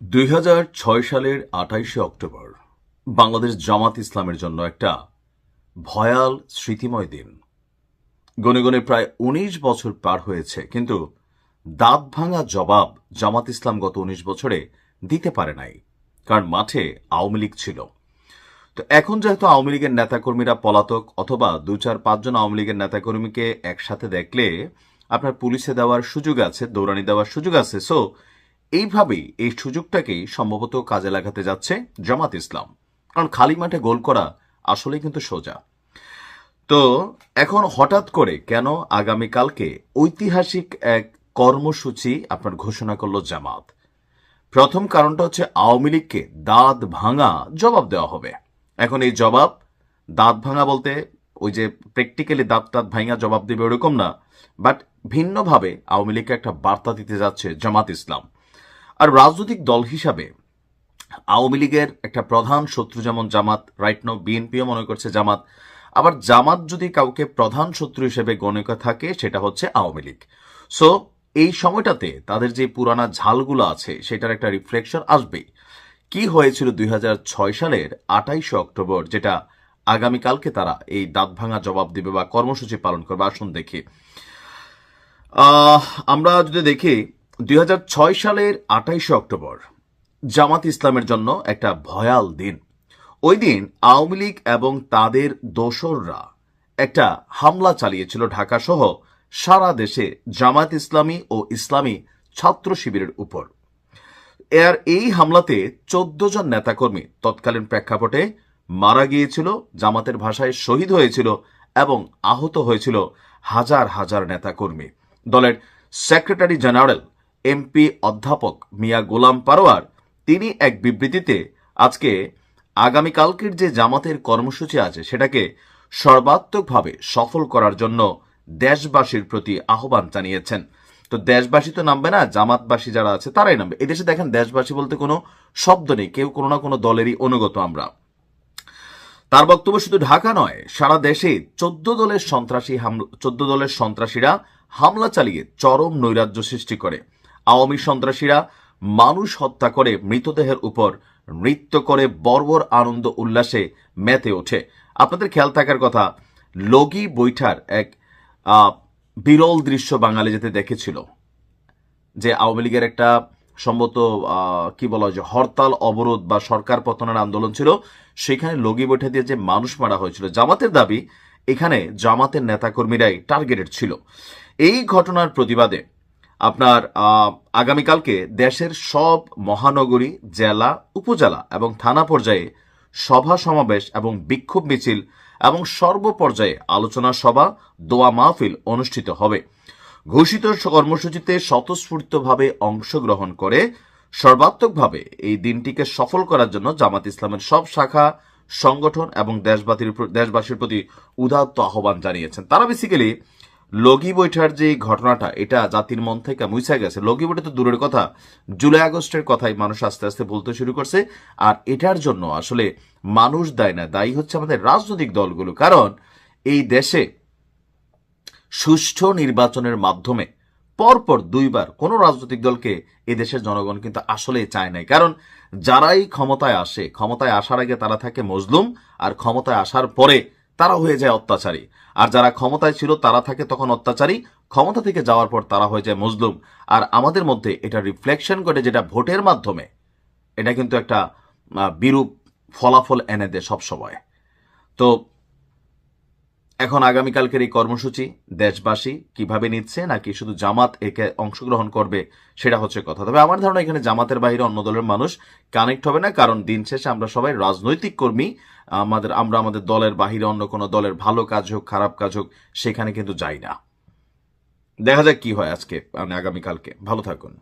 দুই হাজার ছয় সালের আঠাইশে অক্টোবর, বাংলাদেশ জামাত ইসলামের জন্য একটা ভয়াল স্মৃতিময় দিন। গনে গনে প্রায় উনিশ বছর পার হয়েছে, কিন্তু দাঁত ভাঙা জবাব জামাত ইসলাম গত উনিশ বছরে দিতে পারে নাই, কারণ মাঠে আওয়ামী লীগ ছিল। তো এখন যেহেতু আওয়ামী লীগের নেতাকর্মীরা পলাতক, অথবা দু চার পাঁচজন আওয়ামী লীগের নেতাকর্মীকে একসাথে দেখলে আপনার পুলিশে দেওয়ার সুযোগ আছে, দৌড়ানি দেওয়ার সুযোগ আছে সো এইভাবেই এই সুযোগটাকেই সম্ভবত কাজে লাগাতে যাচ্ছে জামাত ইসলাম। কারণ খালি মাঠে গোল করা আসলে কিন্তু সোজা। তো এখন হঠাৎ করে কেন আগামীকালকে ঐতিহাসিক এক কর্মসূচি আপনার ঘোষণা করল জামাত? প্রথম কারণটা হচ্ছে আওয়ামী লীগকে দাঁত ভাঙা জবাব দেওয়া হবে। এখন এই জবাব, দাঁত ভাঙা বলতে ওই যে প্র্যাকটিক্যালি দাঁত দাঁত ভাঙা জবাব দেবে ওরকম না বাট ভিন্নভাবে আওয়ামী লীগকে একটা বার্তা দিতে যাচ্ছে জামাত ইসলাম। আর রাজনৈতিক দল হিসাবে আওয়ামী লীগের একটা প্রধান শত্রু যেমন জামাত রাইট নো বিএনপিও মনে করছে জামাত। আবার জামাত যদি কাউকে প্রধান শত্রু হিসেবে গণিত থাকে, সেটা হচ্ছে আওয়ামী লীগ। সো এই সময়টাতে তাদের যে পুরানা ঝালগুলো আছে, সেটার একটা রিফ্লেকশন আসবেই। কি হয়েছিল দুই হাজার ছয় সালের আটাইশে অক্টোবর, যেটা আগামীকালকে তারা এই দাঁত ভাঙা জবাব দেবে বা কর্মসূচি পালন করবে? আসুন দেখি। আমরা যদি দেখি দুই হাজার ছয় সালের আটাইশে অক্টোবর, জামাত ইসলামের জন্য একটা ভয়াল দিন। ওই দিন আওয়ামী লীগ এবং তাদের দোসররা একটা হামলা চালিয়েছিল ঢাকা সহ সারা দেশে জামাত ইসলামী ও ইসলামী ছাত্র শিবিরের উপর। এর এই হামলাতে চোদ্দ জন নেতাকর্মী তৎকালীন প্রেক্ষাপটে মারা গিয়েছিল, জামাতের ভাষায় শহীদ হয়েছিল এবং আহত হয়েছিল হাজার হাজার নেতাকর্মী। দলের সেক্রেটারি জেনারেল এমপি অধ্যাপক মিয়া গোলাম পারোয়ার, তিনি এক বিবৃতিতে আজকে আগামীকালকের যে জামাতের কর্মসূচি আছে সেটাকে সর্বাত্মকভাবে সফল করার জন্য দেশবাসীর প্রতি আহ্বান জানিয়েছেন। তো দেশবাসী তো নামবে না, জামাতবাসী যারা আছে তারাই নামবে। এদেশে দেখেন, দেশবাসী বলতে কোনো শব্দ নেই, কেউ কোনো না কোনো দলেরই অনুগত আমরা। তার বক্তব্য শুধু ঢাকা নয়, সারা দেশে চোদ্দ দলের সন্ত্রাসী চোদ্দ দলের সন্ত্রাসীরা হামলা চালিয়ে চরম নৈরাজ্য সৃষ্টি করে। আওয়ামী সন্ত্রাসীরা মানুষ হত্যা করে মৃতদেহের উপর নৃত্য করে বর্বর আনন্দ উল্লাসে মেতে ওঠে। আপনাদের খেয়াল থাকার কথা, লগি বৈঠার এক বিরল দৃশ্য বাঙালি যেতে দেখেছিল। যে আওয়ামী লীগের একটা সম্ভবত কি বলা হয় যে হরতাল, অবরোধ বা সরকার পতনের আন্দোলন ছিল, সেখানে লগি বৈঠা দিয়ে যে মানুষ মারা হয়েছিল, জামাতের দাবি এখানে জামাতের নেতাকর্মীরাই টার্গেটেড ছিল। এই ঘটনার প্রতিবাদে আপনার আগামীকালকে দেশের সব মহানগরী, জেলা, উপজেলা এবং থানা পর্যায়ে সভা সমাবেশ এবং বিক্ষোভ মিছিল এবং সর্বপর্যায়ে আলোচনা সভা, দোয়া মাহফিল অনুষ্ঠিত হবে। ঘোষিত কর্মসূচিতে স্বতঃস্ফূর্তভাবে অংশগ্রহণ করে সর্বাত্মকভাবে এই দিনটিকে সফল করার জন্য জামাত ইসলামের সব শাখা, সংগঠন এবং দেশবাসীর দেশবাসীর প্রতি উদাত্ত আহ্বান জানিয়েছেন। তারা বেসিক্যালি লগি বৈঠার যে ঘটনাটা, এটা জাতির মন থেকে মুছে গেছে। লগি বৈঠা তো দূরের কথা। জুলাই আগস্টের কথাই মানুষ আস্তে আস্তে বলতে শুরু করছে। আর এটার জন্য আসলে মানুষ দায় না, দায়ী হচ্ছে আমাদের রাজনৈতিক দলগুলো। কারণ এই দেশে সুষ্ঠু নির্বাচনের মাধ্যমে পরপর দুইবার কোনো রাজনৈতিক দলকে এ দেশের জনগণ কিন্তু আসলে চায় নাই। কারণ যারাই ক্ষমতায় আসে, ক্ষমতায় আসার আগে তারা থাকে মজলুম, আর ক্ষমতায় আসার পরে তারা হয়ে যায় অত্যাচারী। আর যারা ক্ষমতায় ছিল, তারা থাকে তখন অত্যাচারী। ক্ষমতা থেকে যাওয়ার পর তারা হয়ে যায় মজলুম আর আমাদের মধ্যে এটা রিফ্লেকশন করে যেটা ভোটের মাধ্যমে, এটা কিন্তু একটা বিরূপ ফলাফল এনে দেয় সবসময়। তো এখন আগামীকালকের এই কর্মসূচি দেশবাসী কীভাবে নিচ্ছে নাকি শুধু জামাত একে অংশগ্রহণ করবে সেটা হচ্ছে কথা। তবে আমার ধারণা এখানে জামাতের বাইরে অন্য দলের মানুষ কানেক্ট হবে না, কারণ দিন শেষে আমরা সবাই রাজনৈতিক কর্মী। আমাদের, আমরা আমাদের দলের বাহিরে অন্য কোনো দলের ভালো কাজ হোক, খারাপ কাজ হোক, সেখানে কিন্তু যাই না। দেখা যাক কি হয় আজকে মানে আগামীকালকে। ভালো থাকুন।